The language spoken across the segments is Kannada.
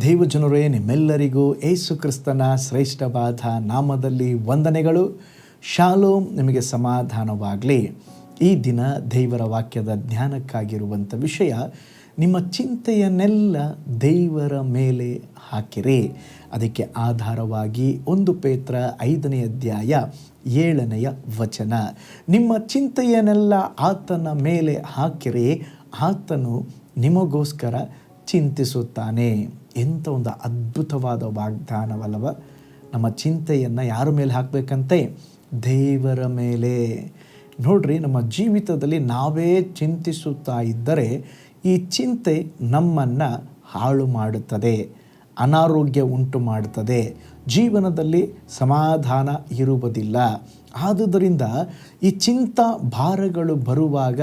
ದೇವಜನರೇ, ನಿಮ್ಮೆಲ್ಲರಿಗೂ ಏಸು ಕ್ರಿಸ್ತನ ಶ್ರೇಷ್ಠವಾದ ನಾಮದಲ್ಲಿ ವಂದನೆಗಳು. ಶಾಲೋಮ್ ನಿಮಗೆ ಸಮಾಧಾನವಾಗಲಿ. ಈ ದಿನ ದೇವರ ವಾಕ್ಯದ ಜ್ಞಾನಕ್ಕಾಗಿರುವಂಥ ವಿಷಯ, ನಿಮ್ಮ ಚಿಂತೆಯನ್ನೆಲ್ಲ ದೇವರ ಮೇಲೆ ಹಾಕಿರಿ. ಅದಕ್ಕೆ ಆಧಾರವಾಗಿ ಒಂದು ಪೇತ್ರ ಐದನೇ ಅಧ್ಯಾಯ ಏಳನೆಯ ವಚನ. ನಿಮ್ಮ ಚಿಂತೆಯನ್ನೆಲ್ಲ ಆತನ ಮೇಲೆ ಹಾಕಿರಿ. ಆತನು ನಿಮಗೋಸ್ಕರ ಚಿಂತಿಸುತ್ತಾನೆ ಎಂಥ ಒಂದು ಅದ್ಭುತವಾದ ವಾಗ್ದಾನವಲ್ಲವ. ನಮ್ಮ ಚಿಂತೆಯನ್ನು ಯಾರ ಮೇಲೆ ಹಾಕಬೇಕಂತೆ? ದೇವರ ಮೇಲೆ. ನೋಡ್ರಿ, ನಮ್ಮ ಜೀವಿತದಲ್ಲಿ ನಾವೇ ಚಿಂತಿಸುತ್ತಾ ಇದ್ದರೆ ಈ ಚಿಂತೆ ನಮ್ಮನ್ನು ಹಾಳು ಮಾಡುತ್ತದೆ, ಅನಾರೋಗ್ಯ ಉಂಟು ಮಾಡುತ್ತದೆ, ಜೀವನದಲ್ಲಿ ಸಮಾಧಾನ ಇರುವುದಿಲ್ಲ. ಆದುದರಿಂದ ಈ ಚಿಂತಾ ಭಾರಗಳು ಬರುವಾಗ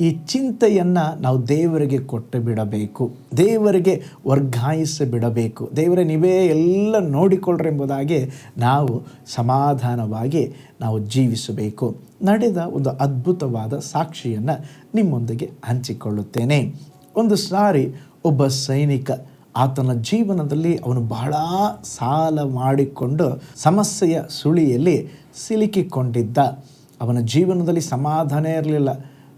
ಈ ಚಿಂತೆಯನ್ನು ನಾವು ದೇವರಿಗೆ ಕೊಟ್ಟು ಬಿಡಬೇಕು. ದೇವರಿಗೆ ವರ್ಗಾಯಿಸಿ ಬಿಡಬೇಕು. ದೇವರೇ, ನೀವೇ ಎಲ್ಲ ನೋಡಿಕೊಳ್ಳ್ರಿ ಎಂಬುದಾಗಿ ನಾವು ಸಮಾಧಾನವಾಗಿ ನಾವು ಜೀವಿಸಬೇಕು. ನಡೆದ ಒಂದು ಅದ್ಭುತವಾದ ಸಾಕ್ಷಿಯನ್ನು ನಿಮ್ಮೊಂದಿಗೆ ಹಂಚಿಕೊಳ್ಳುತ್ತೇನೆ. ಒಂದು ಸಾರಿ ಒಬ್ಬ ಸೈನಿಕ ಆತನ ಜೀವನದಲ್ಲಿ ಅವನು ಬಹಳ ಸಾಲ ಮಾಡಿಕೊಂಡು ಸಮಸ್ಯೆಯ ಸುಳಿಯಲ್ಲಿ ಸಿಲುಕಿಕೊಂಡಿದ್ದ. ಅವನ ಜೀವನದಲ್ಲಿ ಸಮಾಧಾನ ಇರಲಿಲ್ಲ.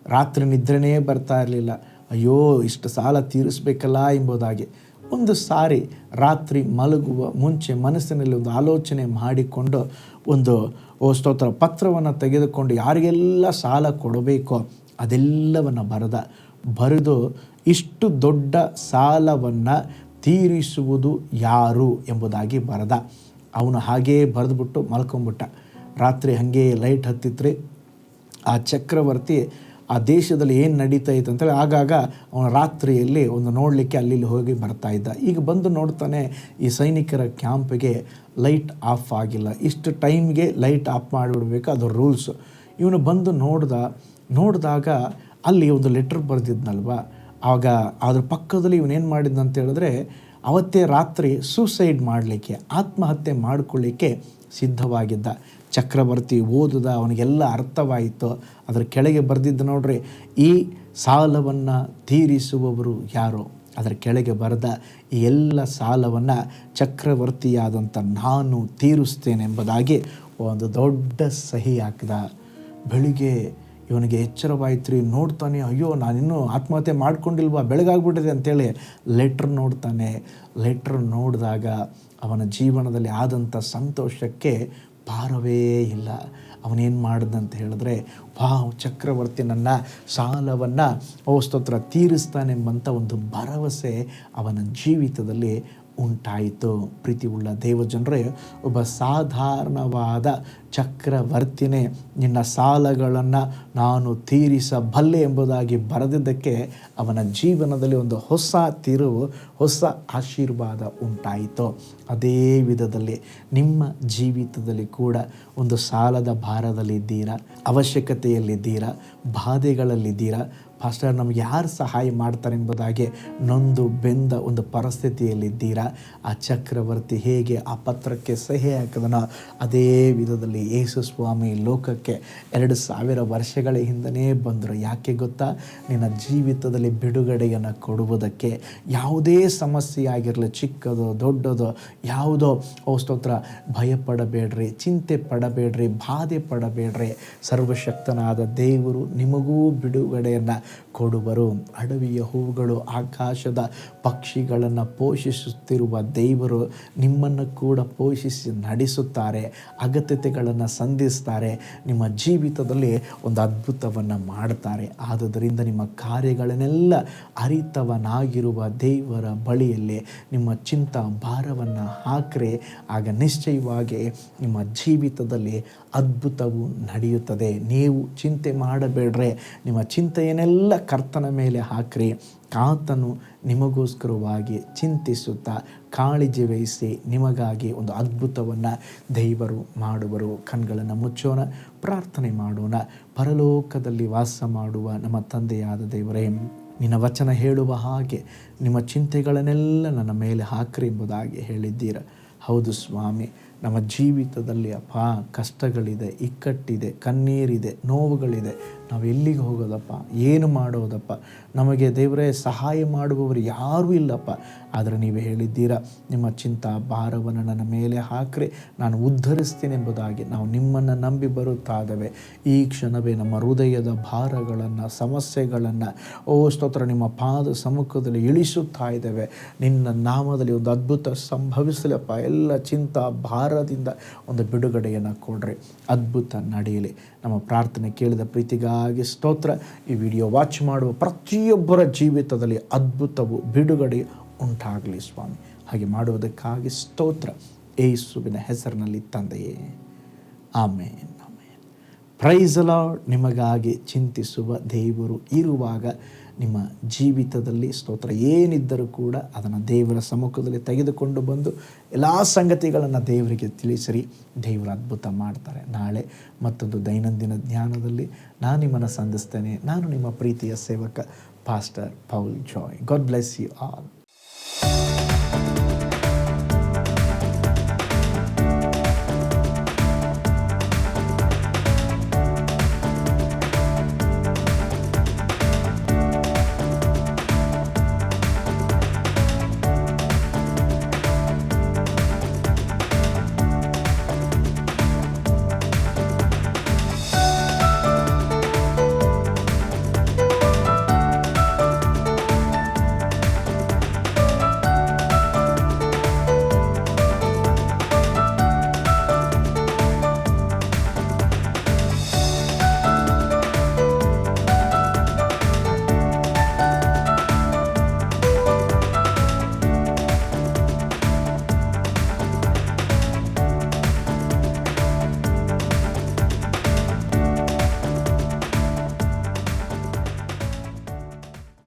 ರಾತ್ರಿ ನಿದ್ರೆನೇ ಬರ್ತಾ ಇರಲಿಲ್ಲ. ಅಯ್ಯೋ, ಇಷ್ಟು ಸಾಲ ತೀರಿಸ್ಬೇಕಲ್ಲ ಎಂಬುದಾಗಿ. ಒಂದು ಸಾರಿ ರಾತ್ರಿ ಮಲಗುವ ಮುಂಚೆ ಮನಸ್ಸಿನಲ್ಲಿ ಒಂದು ಆಲೋಚನೆ ಮಾಡಿಕೊಂಡು ಒಂದು ಸ್ತೋತ್ರ ಪತ್ರವನ್ನು ತೆಗೆದುಕೊಂಡು ಯಾರಿಗೆಲ್ಲ ಸಾಲ ಕೊಡಬೇಕೋ ಅದೆಲ್ಲವನ್ನು ಬರೆದ. ಬರೆದು ಇಷ್ಟು ದೊಡ್ಡ ಸಾಲವನ್ನು ತೀರಿಸುವುದು ಯಾರು ಎಂಬುದಾಗಿ ಬರೆದ. ಅವನು ಹಾಗೇ ಬರೆದುಬಿಟ್ಟು ಮಲ್ಕೊಂಬಿಟ್ಟ ರಾತ್ರಿ ಹಾಗೆ ಲೈಟ್ ಹತ್ತಿತ್ರಿ. ಆ ಚಕ್ರವರ್ತಿ ಆ ದೇಶದಲ್ಲಿ ಏನು ನಡೀತಾ ಇತ್ತು ಅಂತೇಳಿ ಆಗಾಗ ಅವನು ರಾತ್ರಿಯಲ್ಲಿ ಒಂದು ನೋಡಲಿಕ್ಕೆ ಅಲ್ಲಿ ಹೋಗಿ ಬರ್ತಾ ಇದ್ದ. ಈಗ ಬಂದು ನೋಡ್ತಾನೆ ಈ ಸೈನಿಕರ ಕ್ಯಾಂಪ್ಗೆ ಲೈಟ್ ಆಫ್ ಆಗಿಲ್ಲ. ಇಷ್ಟು ಟೈಮ್ಗೆ ಲೈಟ್ ಆಫ್ ಮಾಡಿಬಿಡ್ಬೇಕು, ಅದು ರೂಲ್ಸು. ಇವನು ಬಂದು ನೋಡ್ದ, ನೋಡಿದಾಗ ಅಲ್ಲಿ ಒಂದು ಲೆಟ್ರ್ ಬರೆದಿದ್ನಲ್ವ? ಆಗ ಅದ್ರ ಪಕ್ಕದಲ್ಲಿ ಇವನೇನು ಮಾಡಿದ್ನ ಅಂತ ಹೇಳಿದ್ರೆ, ಅವತ್ತೇ ರಾತ್ರಿ ಸೂಸೈಡ್ ಮಾಡಲಿಕ್ಕೆ, ಆತ್ಮಹತ್ಯೆ ಮಾಡಿಕೊಳ್ಳಿಕ್ಕೆ ಸಿದ್ಧವಾಗಿದ್ದ. ಚಕ್ರವರ್ತಿ ಓದುದ, ಅವನಿಗೆಲ್ಲ ಅರ್ಥವಾಯಿತು. ಅದರ ಕೆಳಗೆ ಬರೆದಿದ್ದು ನೋಡ್ರಿ, ಈ ಸಾಲವನ್ನು ತೀರಿಸುವವರು ಯಾರು? ಅದರ ಕೆಳಗೆ ಬರೆದ, ಈ ಎಲ್ಲ ಸಾಲವನ್ನು ಚಕ್ರವರ್ತಿಯಾದಂಥ ನಾನು ತೀರಿಸ್ತೇನೆ ಎಂಬುದಾಗಿ ಒಂದು ದೊಡ್ಡ ಸಹಿ ಹಾಕಿದ. ಬೆಳಿಗ್ಗೆ ಇವನಿಗೆ ಎಚ್ಚರವಾಯ್ತು ರೀ ನೋಡ್ತಾನೆ, ಅಯ್ಯೋ, ನಾನಿನ್ನೂ ಆತ್ಮಹತ್ಯೆ ಮಾಡ್ಕೊಂಡಿಲ್ವಾ? ಬೆಳಗಾಗ್ಬಿಟ್ಟಿದೆ ಅಂತೇಳಿ ಲೆಟ್ರ್ ನೋಡ್ತಾನೆ. ಲೆಟ್ರ್ ನೋಡಿದಾಗ ಅವನ ಜೀವನದಲ್ಲಿ ಆದಂಥ ಸಂತೋಷಕ್ಕೆ ಪಾರವೇ ಇಲ್ಲ. ಅವನೇನು ಮಾಡ್ದಂತ ಹೇಳಿದ್ರೆ, ವಾವ್, ಚಕ್ರವರ್ತಿ ನನ್ನ ಸಾಲವನ್ನು ಸ್ತೋತ್ರ ತೀರಿಸ್ತಾನೆಂಬಂಥ ಒಂದು ಭರವಸೆ ಅವನ ಜೀವಿತದಲ್ಲಿ ಉಂಟಾಯಿತು. ಪ್ರೀತಿ ಉಳ್ಳ ದೇವಜನರೇ, ಒಬ್ಬ ಸಾಧಾರಣವಾದ ಚಕ್ರವರ್ತಿನೇ, ನಿನ್ನ ಸಾಲಗಳನ್ನು ನಾನು ತೀರಿಸಬಲ್ಲೆ ಎಂಬುದಾಗಿ ಬರೆದಿದ್ದಕ್ಕೆ ಅವನ ಜೀವನದಲ್ಲಿ ಒಂದು ಹೊಸ ತಿರುವು ಹೊಸ ಆಶೀರ್ವಾದ ಉಂಟಾಯಿತು. ಅದೇ ವಿಧದಲ್ಲಿ ನಿಮ್ಮ ಜೀವಿತದಲ್ಲಿ ಕೂಡ ಒಂದು ಸಾಲದ ಭಾರದಲ್ಲಿದ್ದೀರಾ, ಅವಶ್ಯಕತೆಯಲ್ಲಿದ್ದೀರಾ, ಬಾಧೆಗಳಲ್ಲಿದ್ದೀರಾ ಫಾಸ್ಟರ್ ನಮ್ಗೆ ಯಾರು ಸಹಾಯ ಮಾಡ್ತಾರೆ ಎಂಬುದಾಗಿ ನೊಂದು ಬೆಂದ ಒಂದು ಪರಿಸ್ಥಿತಿಯಲ್ಲಿದ್ದೀರಾ? ಆ ಚಕ್ರವರ್ತಿ ಹೇಗೆ ಆ ಪತ್ರಕ್ಕೆ ಸಹಿ ಹಾಕಿದನೋ ಅದೇ ವಿಧದಲ್ಲಿ ಯೇಸು ಸ್ವಾಮಿ ಲೋಕಕ್ಕೆ ಎರಡು ಸಾವಿರ ವರ್ಷಗಳ ಹಿಂದನೇ ಬಂದರು. ಯಾಕೆ ಗೊತ್ತಾ? ನಿನ್ನ ಜೀವಿತದಲ್ಲಿ ಬಿಡುಗಡೆಯನ್ನು ಕೊಡುವುದಕ್ಕೆ ಯಾವುದೇ ಸಮಸ್ಯೆ ಆಗಿರಲಿ ಚಿಕ್ಕದೋ ದೊಡ್ಡದೋ ಯಾವುದೋ ಔಸ್ತೋತ್ರ ಸ್ತೋತ್ರ, ಭಯಪಡಬೇಡ್ರಿ, ಚಿಂತೆ ಪಡಬೇಡ್ರಿ, ಬಾಧೆ ಪಡಬೇಡ್ರಿ. ಸರ್ವಶಕ್ತನಾದ ದೇವರು ನಿಮಗೂ ಬಿಡುಗಡೆಯನ್ನು ಕೊಡುವರು. ಅಡವಿಯ ಹೂವುಗಳು ಆಕಾಶದ ಪಕ್ಷಿಗಳನ್ನು ಪೋಷಿಸುತ್ತಿರುವ ದೇವರು ನಿಮ್ಮನ್ನು ಕೂಡ ಪೋಷಿಸಿ ನಡೆಸುತ್ತಾರೆ, ಅಗತ್ಯತೆಗಳನ್ನು ಸಂಧಿಸ್ತಾರೆ, ನಿಮ್ಮ ಜೀವಿತದಲ್ಲಿ ಒಂದು ಅದ್ಭುತವನ್ನು ಮಾಡ್ತಾರೆ. ಆದುದರಿಂದ ನಿಮ್ಮ ಕಾರ್ಯಗಳನ್ನೆಲ್ಲ ಅರಿತವನಾಗಿರುವ ದೇವರ ಬಳಿಯಲ್ಲಿ ನಿಮ್ಮ ಚಿಂತ ಭಾರವನ್ನು ಹಾಕ್ರೆ, ಆಗ ನಿಶ್ಚಯವಾಗಿ ನಿಮ್ಮ ಜೀವಿತದಲ್ಲಿ ಅದ್ಭುತವು ನಡೆಯುತ್ತದೆ. ನೀವು ಚಿಂತೆ ಮಾಡಬೇಡ್ರೆ, ನಿಮ್ಮ ಚಿಂತೆಯನ್ನೆಲ್ಲ ಕರ್ತನ ಮೇಲೆ ಹಾಕ್ರಿ. ಕಾತನು ನಿಮಗೋಸ್ಕರವಾಗಿ ಚಿಂತಿಸುತ್ತಾ ಕಾಳಜಿ ವಹಿಸಿ ನಿಮಗಾಗಿ ಒಂದು ಅದ್ಭುತವನ್ನು ದೈವರು ಮಾಡುವರು. ಕಣ್ಗಳನ್ನು ಮುಚ್ಚೋಣ, ಪ್ರಾರ್ಥನೆ ಮಾಡೋಣ. ಪರಲೋಕದಲ್ಲಿ ವಾಸ ಮಾಡುವ ನಮ್ಮ ತಂದೆಯಾದ ದೇವರೇ, ನಿನ್ನ ವಚನ ಹೇಳುವ ಹಾಗೆ ನಿಮ್ಮ ಚಿಂತೆಗಳನ್ನೆಲ್ಲ ನನ್ನ ಮೇಲೆ ಹಾಕ್ರಿ ಎಂಬುದಾಗಿ ಹೇಳಿದ್ದೀರ. ಹೌದು ಸ್ವಾಮಿ, ನಮ್ಮ ಜೀವಿತದಲ್ಲಿ ಅಪ್ಪ ಕಷ್ಟಗಳಿದೆ, ಇಕ್ಕಟ್ಟಿದೆ, ಕಣ್ಣೀರಿದೆ, ನೋವುಗಳಿದೆ. ನಾವು ಎಲ್ಲಿಗೆ ಹೋಗೋದಪ್ಪ? ಏನು ಮಾಡೋದಪ್ಪ? ನಮಗೆ ದೇವರೇ ಸಹಾಯ ಮಾಡುವವರು ಯಾರೂ ಇಲ್ಲಪ್ಪ. ಆದರೆ ನೀವು ಹೇಳಿದ್ದೀರಾ, ನಿಮ್ಮ ಚಿಂತಾ ಭಾರವನ್ನು ನನ್ನ ಮೇಲೆ ಹಾಕ್ರೆ, ನಾನು ಉದ್ಧರಿಸ್ತೀನಿ ಎಂಬುದಾಗಿ ನಾವು ನಿಮ್ಮನ್ನು ನಂಬಿ ಬರುತ್ತಾದವೆ ಈ ಕ್ಷಣವೇ ನಮ್ಮ ಹೃದಯದ ಭಾರಗಳನ್ನು, ಸಮಸ್ಯೆಗಳನ್ನು, ಓ ಸ್ತೋತ್ರ, ನಿಮ್ಮ ಪಾದ ಸಮ್ಮುಖದಲ್ಲಿ ಇಳಿಸುತ್ತಾ ಇದ್ದೇವೆ. ನಿನ್ನ ನಾಮದಲ್ಲಿ ಒಂದು ಅದ್ಭುತ ಸಂಭವಿಸಲಪ್ಪ. ಎಲ್ಲ ಚಿಂತಾ ಭಾರದಿಂದ ಒಂದು ಬಿಡುಗಡೆಯನ್ನು ಕೊಡ್ರಿ. ಅದ್ಭುತ ನಡೆಯಲಿ. ನಮ್ಮ ಪ್ರಾರ್ಥನೆ ಕೇಳಿದ ಪ್ರೀತಿಗಾಗಿ ಸ್ತೋತ್ರ. ಈ ವಿಡಿಯೋ ವಾಚ್ ಮಾಡುವ ಪ್ರತಿಯೊಬ್ಬರ ಜೀವಿತದಲ್ಲಿ ಅದ್ಭುತವು, ಬಿಡುಗಡೆ ಉಂಟಾಗಲಿ ಸ್ವಾಮಿ. ಹಾಗೆ ಮಾಡುವುದಕ್ಕಾಗಿ ಸ್ತೋತ್ರ. ಏಸುವಿನ ಹೆಸರಿನಲ್ಲಿ ತಂದೆಯೇ. ಆಮೇನ್ ಆಮೇನ್. ಲಾರ್ಡ್ ನಿಮಗಾಗಿ ಚಿಂತಿಸುವ ದೇವರು ಇರುವಾಗ ನಿಮ್ಮ ಜೀವಿತದಲ್ಲಿ ಸ್ತೋತ್ರ ಏನಿದ್ದರೂ ಕೂಡ ಅದನ್ನು ದೇವರ ಸಮ್ಮುಖದಲ್ಲಿ ತೆಗೆದುಕೊಂಡು ಬಂದು ಎಲ್ಲ ಸಂಗತಿಗಳನ್ನು ದೇವರಿಗೆ ತಿಳಿಸಿರಿ. ದೇವರು ಅದ್ಭುತ ಮಾಡ್ತಾರೆ. ನಾಳೆ ಮತ್ತೊಂದು ದೈನಂದಿನ ಜ್ಞಾನದಲ್ಲಿ ನಾನು ನಿಮ್ಮನ್ನು ಸಂಧಿಸ್ತೇನೆ. ನಾನು ನಿಮ್ಮ ಪ್ರೀತಿಯ ಸೇವಕ, pastor Paul Joy. God bless you all